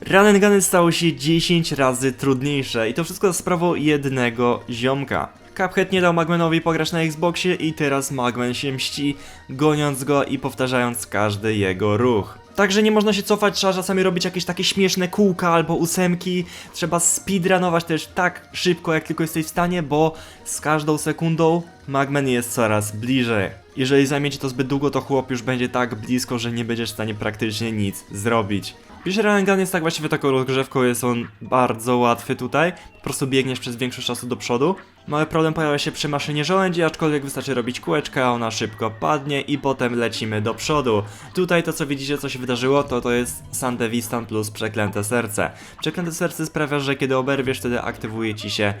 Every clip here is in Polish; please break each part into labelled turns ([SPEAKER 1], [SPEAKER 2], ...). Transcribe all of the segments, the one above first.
[SPEAKER 1] Ranengany stały się 10 razy trudniejsze i to wszystko za sprawą jednego ziomka. Cuphead nie dał Magmanowi pograć na Xboxie i teraz Magman się mści, goniąc go i powtarzając każdy jego ruch. Także nie można się cofać, trzeba czasami robić jakieś takie śmieszne kółka albo ósemki. Trzeba speedrunować też tak szybko, jak tylko jesteś w stanie, bo z każdą sekundą Magman jest coraz bliżej. Jeżeli zajmiecie to zbyt długo, to chłop już będzie tak blisko, że nie będziesz w stanie praktycznie nic zrobić. Pierwszy Rasengan jest tak właściwie taką rozgrzewką, jest on bardzo łatwy tutaj. Po prostu biegniesz przez większość czasu do przodu. Mały problem pojawia się przy maszynie żołędzi, aczkolwiek wystarczy robić kółeczka, a ona szybko padnie i potem lecimy do przodu. Tutaj to co widzicie, co się wydarzyło, to to jest Sandevistan plus Przeklęte Serce. Przeklęte Serce sprawia, że kiedy oberwiesz, wtedy aktywuje ci się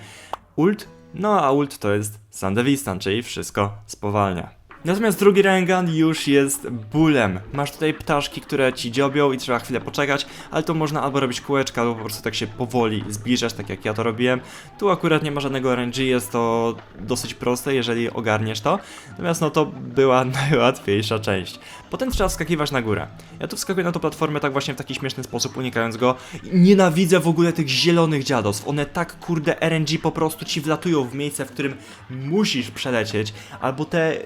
[SPEAKER 1] ult, no a ult to jest Sandevistan, czyli wszystko spowalnia. Natomiast drugi Rengan już jest bólem. Masz tutaj ptaszki, które ci dziobią i trzeba chwilę poczekać, ale to można albo robić kółeczka, albo po prostu tak się powoli zbliżać, tak jak ja to robiłem. Tu akurat nie ma żadnego RNG, jest to dosyć proste, jeżeli ogarniesz to. Natomiast no to była najłatwiejsza część. Potem trzeba wskakiwać na górę. Ja tu wskakuję na tą platformę tak właśnie w taki śmieszny sposób, unikając go. Nienawidzę w ogóle tych zielonych dziadostw. One tak kurde RNG po prostu ci wlatują w miejsce, w którym musisz przelecieć. Albo te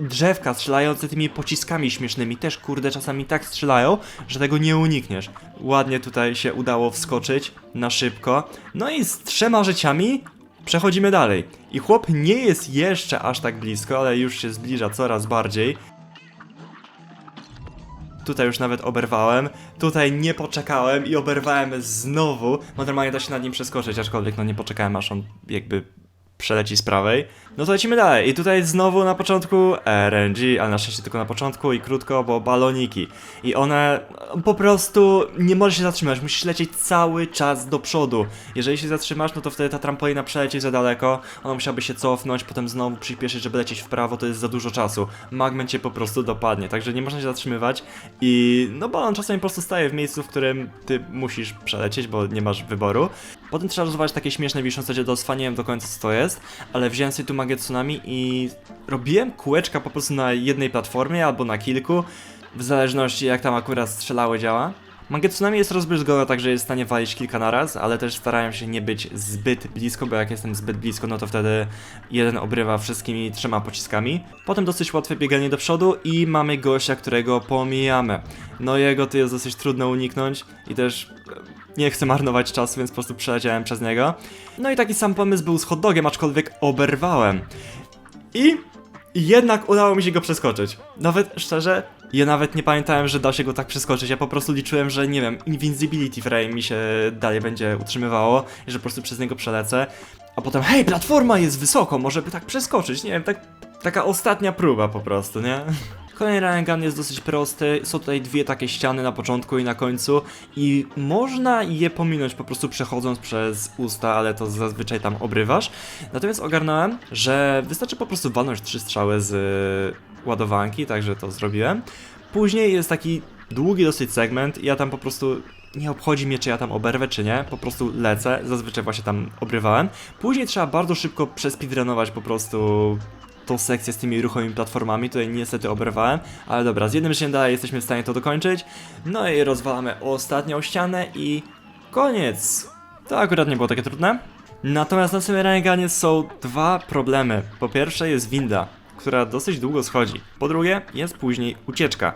[SPEAKER 1] drzewka strzelające tymi pociskami śmiesznymi też kurde czasami tak strzelają, że tego nie unikniesz. Ładnie tutaj się udało wskoczyć na szybko. No i z trzema życiami przechodzimy dalej. I chłop nie jest jeszcze aż tak blisko, ale już się zbliża coraz bardziej. Tutaj już nawet oberwałem, tutaj nie poczekałem i oberwałem znowu, bo normalnie da się nad nim przeskoczyć, aczkolwiek no nie poczekałem aż on jakby przeleci z prawej. No to lecimy dalej. I tutaj znowu na początku RNG, ale na szczęście tylko na początku i krótko, bo baloniki. I one no, po prostu nie możesz się zatrzymać, musisz lecieć cały czas do przodu. Jeżeli się zatrzymasz, no to wtedy ta trampolina przeleci za daleko, ona musiałaby się cofnąć, potem znowu przyspieszyć, żeby lecieć w prawo, to jest za dużo czasu. Magmen cię po prostu dopadnie, także nie można się zatrzymywać i no balon czasami po prostu staje w miejscu, w którym ty musisz przelecieć, bo nie masz wyboru. Potem trzeba rozważać takie śmieszne wiszące dziadostwa, nie wiem do końca co to jest, ale wziąłem sobie tu magię tsunami i robiłem kółeczka po prostu na jednej platformie albo na kilku, w zależności jak tam akurat strzelały działa. Magia tsunami jest rozbryzgowa, także jest w stanie walić kilka naraz, ale też starają się nie być zbyt blisko, bo jak jestem zbyt blisko, no to wtedy jeden obrywa wszystkimi trzema pociskami. Potem dosyć łatwe bieganie do przodu i mamy gościa, którego pomijamy. No jego to jest dosyć trudno uniknąć i też nie chcę marnować czasu, więc po prostu przeleciałem przez niego. No i taki sam pomysł był z hot dogiem, aczkolwiek oberwałem. I jednak udało mi się go przeskoczyć. Nawet szczerze, ja nawet nie pamiętałem, że da się go tak przeskoczyć. Ja po prostu liczyłem, że nie wiem, Invincibility Frame mi się dalej będzie utrzymywało że po prostu przez niego przelecę. A potem, hej, platforma jest wysoko, może by tak przeskoczyć. Nie wiem, tak, taka ostatnia próba po prostu, nie? Kolejny Rasengan jest dosyć prosty, są tutaj dwie takie ściany na początku i na końcu i można je pominąć po prostu przechodząc przez usta, ale to zazwyczaj tam obrywasz. Natomiast ogarnąłem, że wystarczy po prostu walnąć trzy strzały z y, ładowanki, także to zrobiłem. Później jest taki długi dosyć segment ja tam po prostu nie obchodzi mnie, czy ja tam oberwę, czy nie, po prostu lecę, zazwyczaj właśnie tam obrywałem. Później trzeba bardzo szybko przespeedrunować po prostu tą sekcję z tymi ruchomymi platformami, tutaj niestety oberwałem, ale dobra, z jednym życiem dalej jesteśmy w stanie to dokończyć. No i rozwalamy ostatnią ścianę i koniec. To akurat nie było takie trudne. Natomiast na samym Reneganie są dwa problemy. Po pierwsze jest winda, która dosyć długo schodzi. Po drugie jest później ucieczka,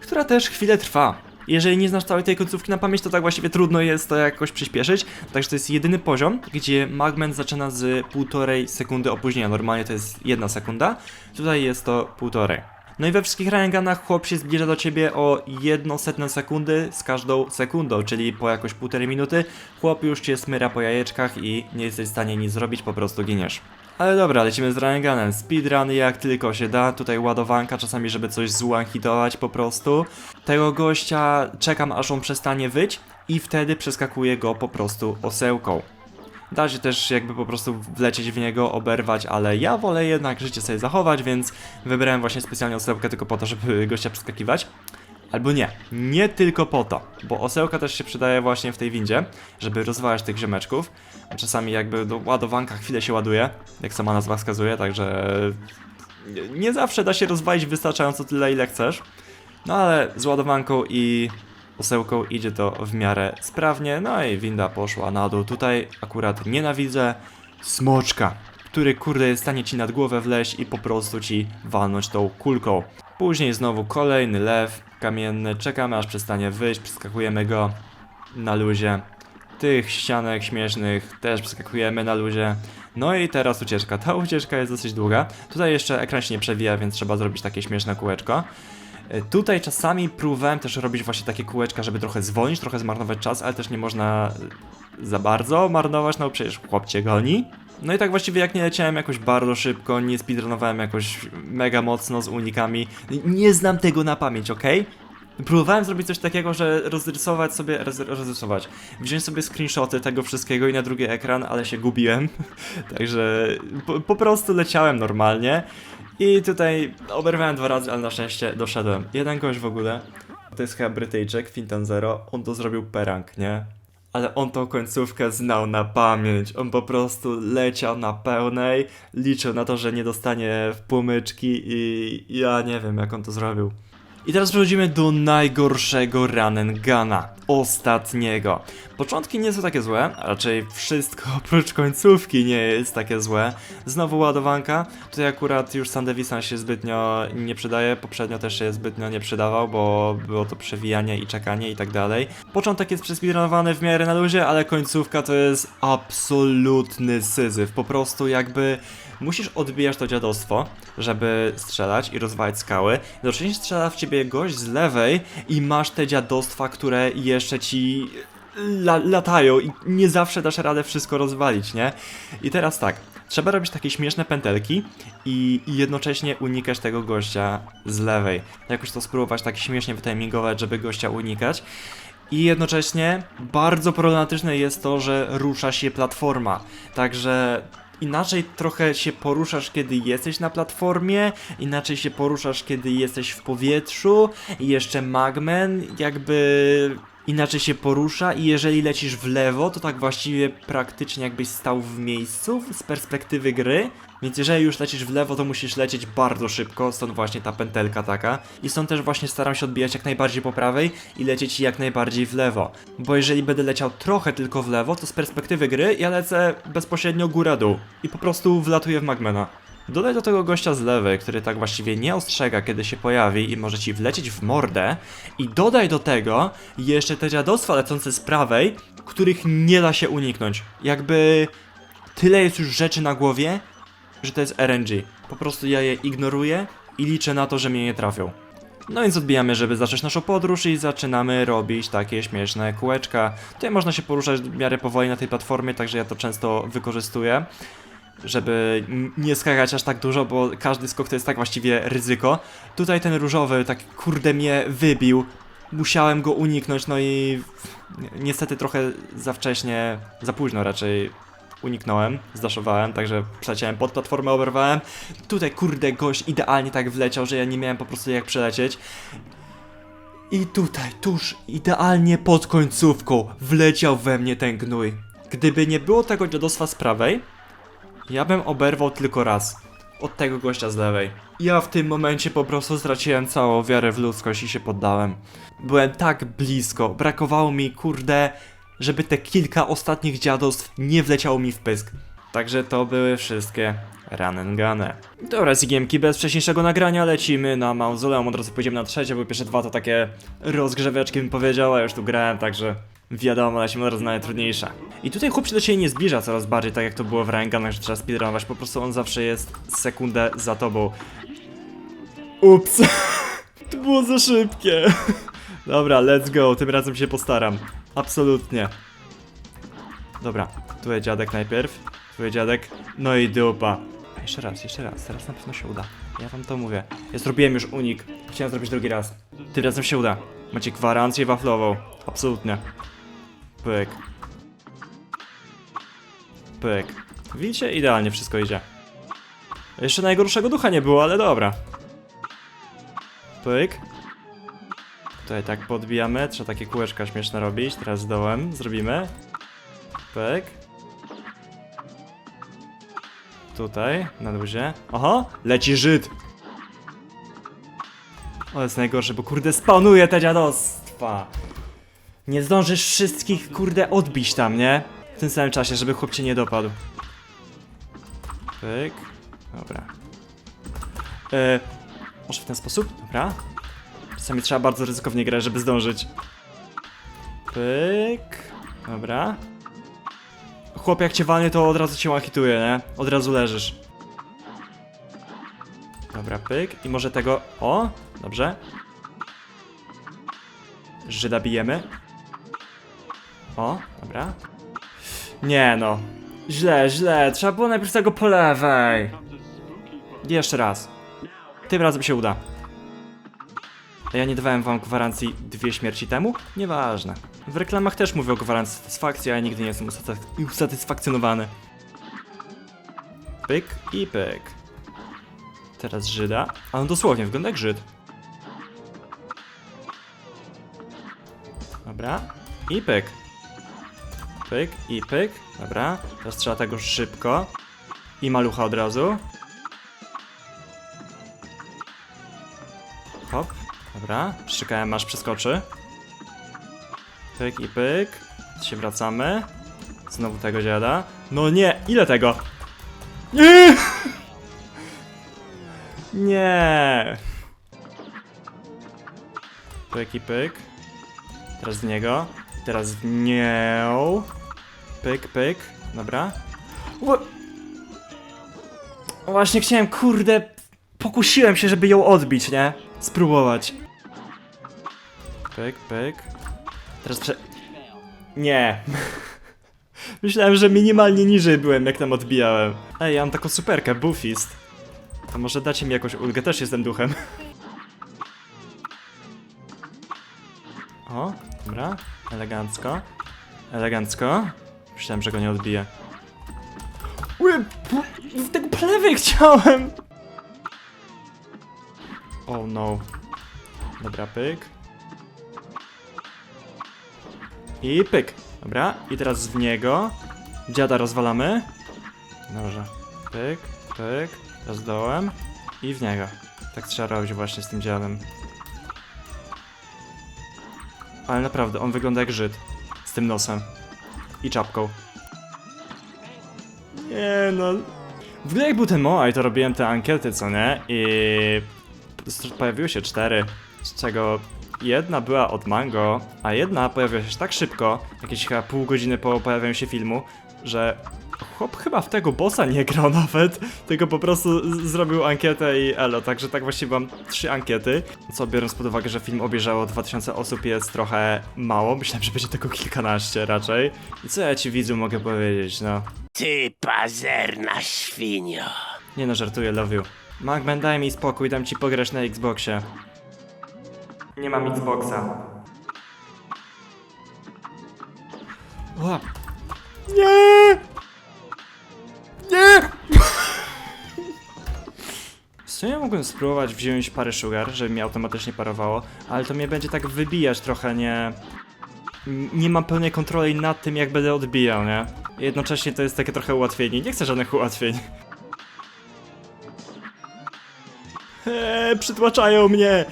[SPEAKER 1] która też chwilę trwa. Jeżeli nie znasz całej tej końcówki na pamięć, to tak właściwie trudno jest to jakoś przyspieszyć. Także to jest jedyny poziom, gdzie Magment zaczyna z półtorej sekundy opóźnienia. Normalnie to jest jedna sekunda. Tutaj jest to półtorej. No i we wszystkich Rasenganach chłop się zbliża do ciebie o jedną setną sekundy z każdą sekundą, czyli po jakoś półtorej minuty chłop już cię smyra po jajeczkach i nie jesteś w stanie nic zrobić, po prostu giniesz. Ale dobra, lecimy z Rasenganem. Speedrun jak tylko się da. Tutaj ładowanka czasami, żeby coś złanhitować po prostu. Tego gościa czekam aż on przestanie wyć i wtedy przeskakuję go po prostu osełką. Da się też jakby po prostu wlecieć w niego, oberwać, ale ja wolę jednak życie sobie zachować, więc wybrałem właśnie specjalnie osełkę tylko po to, żeby gościa przeskakiwać. Albo nie, nie tylko po to, bo osełka też się przydaje właśnie w tej windzie, żeby rozwalać tych ziomeczków. Czasami jakby do ładowanka chwilę się ładuje, jak sama nazwa wskazuje, także nie zawsze da się rozwalić wystarczająco tyle, ile chcesz. No ale z ładowanką i osełką, idzie to w miarę sprawnie, no i winda poszła na dół. Tutaj akurat nienawidzę smoczka, który kurde jest w stanie ci nad głowę wleźć i po prostu ci walnąć tą kulką. Później znowu kolejny lew kamienny, czekamy aż przestanie wyjść, przeskakujemy go na luzie. Tych ścianek śmiesznych też przeskakujemy na luzie. No i teraz ucieczka. Ta ucieczka jest dosyć długa. Tutaj jeszcze ekran się nie przewija, więc trzeba zrobić takie śmieszne kółeczko. E, Tutaj czasami próbowałem też robić właśnie takie kółeczka, żeby trochę zwolnić, trochę zmarnować czas, ale też nie można e, za bardzo marnować, no przecież chłop cię goni. No i tak właściwie jak nie leciałem jakoś bardzo szybko, nie speedrunowałem jakoś mega mocno z unikami, nie znam tego na pamięć, okej? Próbowałem zrobić coś takiego, że rozrysować sobie, roz, rozrysować, wziąć sobie screenshoty tego wszystkiego i na drugi ekran, ale się gubiłem, także po, po prostu leciałem normalnie i tutaj oberwałem dwa razy, ale na szczęście doszedłem. Jeden gość w ogóle, to jest chyba Brytyjczyk, Fintan Zero, on to zrobił perang, nie? Ale on tą końcówkę znał na pamięć. On po prostu leciał na pełnej, liczył na to, że nie dostanie w płomyczki i ja nie wiem jak on to zrobił. I teraz przechodzimy do najgorszego Ranengana, ostatniego. Początki nie są takie złe, raczej wszystko oprócz końcówki nie jest takie złe. Znowu ładowanka, tutaj akurat już Sandevisan się zbytnio nie przydaje, poprzednio też się zbytnio nie przydawał, bo było to przewijanie i czekanie i tak dalej. Początek jest przespeedrunowany w miarę na luzie, ale końcówka to jest absolutny syzyf, po prostu jakby musisz odbijać to dziadostwo, żeby strzelać i rozwalać skały. Jednocześnie strzela w ciebie gość z lewej i masz te dziadostwa, które jeszcze ci la latają i nie zawsze dasz radę wszystko rozwalić, nie? I teraz tak, trzeba robić takie śmieszne pętelki i, jednocześnie unikasz tego gościa z lewej. Jakoś to spróbować tak śmiesznie wytimingować, żeby gościa unikać. I jednocześnie bardzo problematyczne jest to, że rusza się platforma. Także inaczej trochę się poruszasz, kiedy jesteś na platformie, inaczej się poruszasz, kiedy jesteś w powietrzu, i jeszcze magmen jakby inaczej się porusza i jeżeli lecisz w lewo, to tak właściwie praktycznie jakbyś stał w miejscu z perspektywy gry. Więc jeżeli już lecisz w lewo, to musisz lecieć bardzo szybko, stąd właśnie ta pętelka taka. I stąd też właśnie staram się odbijać jak najbardziej po prawej i lecieć jak najbardziej w lewo. Bo jeżeli będę leciał trochę tylko w lewo, to z perspektywy gry ja lecę bezpośrednio góra-dół. I po prostu wlatuję w magmena. Dodaj do tego gościa z lewej, który tak właściwie nie ostrzega, kiedy się pojawi i może ci wlecieć w mordę. I dodaj do tego jeszcze te dziadostwa lecące z prawej, których nie da się uniknąć. Jakby tyle jest już rzeczy na głowie, że to jest RNG. Po prostu ja je ignoruję i liczę na to, że mnie nie trafią. No więc odbijamy, żeby zacząć naszą podróż i zaczynamy robić takie śmieszne kółeczka. Tutaj można się poruszać w miarę powoli na tej platformie, także ja to często wykorzystuję żeby nie skakać aż tak dużo, bo każdy skok to jest tak właściwie ryzyko. Tutaj ten różowy tak kurde mnie wybił. Musiałem go uniknąć, no i ni- niestety trochę za wcześnie, za późno raczej uniknąłem, zdaszowałem, także przeleciałem pod platformę, oberwałem. Tutaj kurde gość idealnie tak wleciał, że ja nie miałem po prostu jak przelecieć. I tutaj, tuż idealnie pod końcówką wleciał we mnie ten gnój. Gdyby nie było tego dziadostwa z prawej, ja bym oberwał tylko raz. Od tego gościa z lewej. Ja w tym momencie po prostu straciłem całą wiarę w ludzkość i się poddałem. Byłem tak blisko, brakowało mi, kurde, żeby te kilka ostatnich dziadostw nie wleciało mi w pysk. Także to były wszystkie Ranengane. Dobra, Zigiemki, bez wcześniejszego nagrania lecimy na mauzoleum, od razu pójdziemy na trzecie, bo pierwsze dwa to takie rozgrzeweczki bym powiedział, a już tu grałem, także wiadomo, lecimy od razu na najtrudniejsze. I tutaj chłop się do ciebie nie zbliża coraz bardziej, tak jak to było w Ranganach, że trzeba speedrunować, po prostu on zawsze jest sekundę za tobą. Ups, to było za szybkie. Dobra, let's go, tym razem się postaram. Absolutnie. Dobra, tu jest dziadek najpierw, tu jest dziadek, no i dupa. A jeszcze raz, jeszcze raz, teraz na pewno się uda. Ja wam to mówię. Ja zrobiłem już unik, chciałem zrobić drugi raz. Tym razem się uda. Macie gwarancję waflową, absolutnie. Pyk. Pyk. Widzicie? Idealnie wszystko idzie. Jeszcze najgorszego ducha nie było, ale dobra. Pyk. Tutaj tak podbijamy, trzeba takie kółeczka śmieszne robić. Teraz dołem zrobimy. Pyk. Tutaj, na luzie. Oho, leci Żyd. O, jest najgorsze, bo kurde spawnuje te dziadostwa. Nie zdążysz wszystkich, kurde, odbić tam, nie? W tym samym czasie, żeby chłop cię nie dopadł. Pyk. Dobra. E, może w ten sposób? Dobra. Czasami trzeba bardzo ryzykownie grać, żeby zdążyć. Pyk. Dobra. Chłop jak cię walnie, to od razu cię łachituje, nie? Od razu leżysz. Dobra, pyk. I może tego... O! Dobrze. Żyda bijemy. O, dobra. Nie no. Źle, źle. Trzeba było najpierw tego po lewej. Jeszcze raz. Tym razem się uda. A ja nie dawałem wam gwarancji dwie śmierci temu? Nieważne. W reklamach też mówię o gwarancji satysfakcji, a ja nigdy nie jestem usatys- usatysfakcjonowany. Pyk i pyk. Teraz Żyda. A on dosłownie wygląda jak Żyd. Dobra. I pyk. Pyk i pyk. Dobra. Teraz trzeba tego szybko. I malucha od razu. Dobra. Czekałem aż przeskoczy. Pyk i pyk. Się wracamy. Znowu tego dziada. No nie! Ile tego? Nie! Nie! Pyk i pyk. Teraz w niego. Teraz w nią. Pyk, pyk. Dobra. Ło- Właśnie chciałem, kurde, pokusiłem się, żeby ją odbić, nie? Spróbować. Pyk, pyk. Teraz prze... Nie. Myślałem, że minimalnie niżej byłem, jak tam odbijałem. Ej, ja mam taką superkę, Buffist. To może dacie mi jakąś ulgę, też jestem duchem. O, dobra. Elegancko. Elegancko. Myślałem, że go nie odbiję. Ły, w tego po lewej chciałem! Oh no. Dobra, pyk. I pyk. Dobra, i teraz w niego. Dziada rozwalamy. Dobrze. Pyk, pyk. Teraz dołem. I w niego. Tak trzeba robić właśnie z tym dziadem. Ale naprawdę, on wygląda jak Żyd. Z tym nosem. I czapką. Nie no. W ogóle jak był ten Moai, to robiłem te ankiety, co nie? I... Pojawiły się cztery, z czego jedna była od Mango, a jedna pojawiła się tak szybko, jakieś chyba pół godziny po pojawieniu się filmu, że chłop chyba w tego bossa nie grał nawet, tylko po prostu zrobił ankietę i elo, także tak właściwie mam trzy ankiety, co biorąc pod uwagę, że film obejrzało 2000 osób jest trochę mało, myślałem, że będzie tylko kilkanaście raczej. I co ja ci widzu mogę powiedzieć, no.
[SPEAKER 2] Ty pazerna świnio.
[SPEAKER 1] Nie no, żartuję, love you. Magman, daj mi spokój, dam ci pograć na Xboxie. Nie mam Xboxa. Ła. Nie! Nie! W sumie mogłem spróbować wziąć parę sugar, żeby mi automatycznie parowało, ale to mnie będzie tak wybijać trochę, nie... Nie mam pełnej kontroli nad tym, jak będę odbijał, nie? Jednocześnie to jest takie trochę ułatwienie. Nie chcę żadnych ułatwień. Eee, przytłaczają mnie!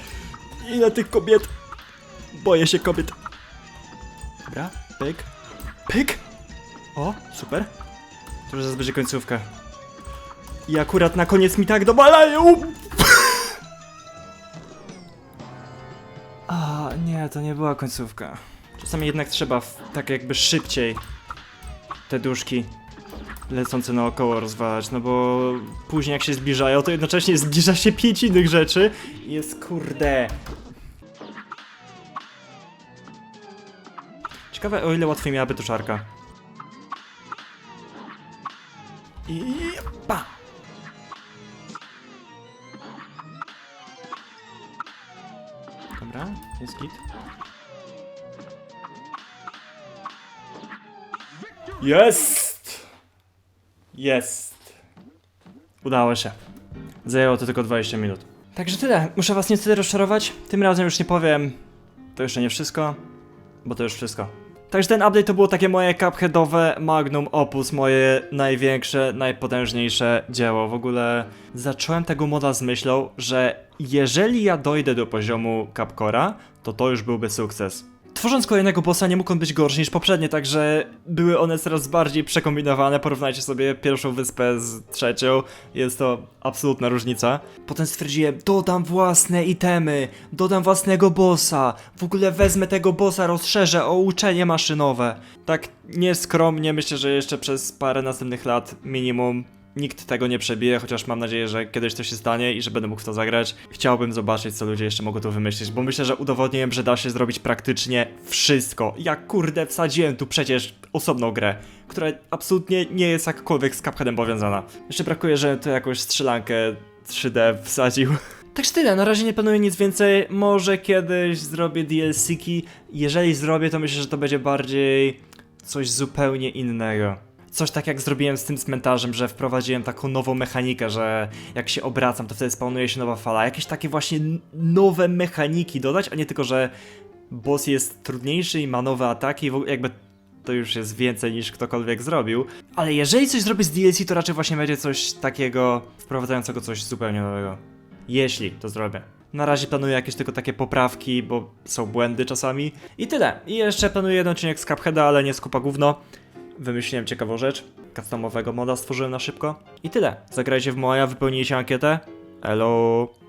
[SPEAKER 1] Ile tych kobiet? Boję się kobiet. Dobra, pyk. Pyk! O, super. To już będzie końcówka. I akurat na koniec mi tak dobalają! A, nie, to nie była końcówka. Czasami jednak trzeba tak jakby szybciej te duszki lecące naokoło rozwalać, no bo później jak się zbliżają, to jednocześnie zbliża się pięć innych rzeczy i jest kurde. Ciekawe o ile łatwiej miałaby to czarka. I pa! Dobra, jest git. Jest! Jest! Udało się. Zajęło to tylko 20 minut. Także tyle. Muszę was niestety rozczarować. Tym razem już nie powiem. To jeszcze nie wszystko, bo to już wszystko. Także ten update to było takie moje cupheadowe magnum opus, moje największe, najpotężniejsze dzieło. W ogóle zacząłem tego moda z myślą, że jeżeli ja dojdę do poziomu Capcora, to to już byłby sukces. Tworząc kolejnego bossa nie mógł on być gorszy niż poprzednie, także były one coraz bardziej przekombinowane. Porównajcie sobie pierwszą wyspę z trzecią, jest to absolutna różnica. Potem stwierdziłem, dodam własne itemy, dodam własnego bossa, w ogóle wezmę tego bossa, rozszerzę o uczenie maszynowe. Tak nieskromnie, myślę, że jeszcze przez parę następnych lat minimum Nikt tego nie przebije, chociaż mam nadzieję, że kiedyś to się stanie i że będę mógł w to zagrać. Chciałbym zobaczyć, co ludzie jeszcze mogą tu wymyślić, bo myślę, że udowodniłem, że da się zrobić praktycznie wszystko. Ja kurde wsadziłem tu przecież osobną grę, która absolutnie nie jest jakkolwiek z Cupheadem powiązana. Jeszcze brakuje, że tu jakąś strzelankę 3D wsadził. Także tyle, na razie nie planuję nic więcej. Może kiedyś zrobię DLC-ki. Jeżeli zrobię, to myślę, że to będzie bardziej coś zupełnie innego. Coś tak jak zrobiłem z tym cmentarzem, że wprowadziłem taką nową mechanikę, że jak się obracam, to wtedy spawnuje się nowa fala. Jakieś takie właśnie nowe mechaniki dodać, a nie tylko, że boss jest trudniejszy i ma nowe ataki, jakby to już jest więcej niż ktokolwiek zrobił. Ale jeżeli coś zrobię z DLC, to raczej właśnie będzie coś takiego wprowadzającego coś zupełnie nowego. Jeśli to zrobię. Na razie planuję jakieś tylko takie poprawki, bo są błędy czasami. I tyle. I jeszcze planuję jeden odcinek z Cupheada, ale nie skupa gówno. Wymyśliłem ciekawą rzecz. Customowego moda stworzyłem na szybko. I tyle. Zagrajcie w moja, wypełnijcie ankietę. Hello.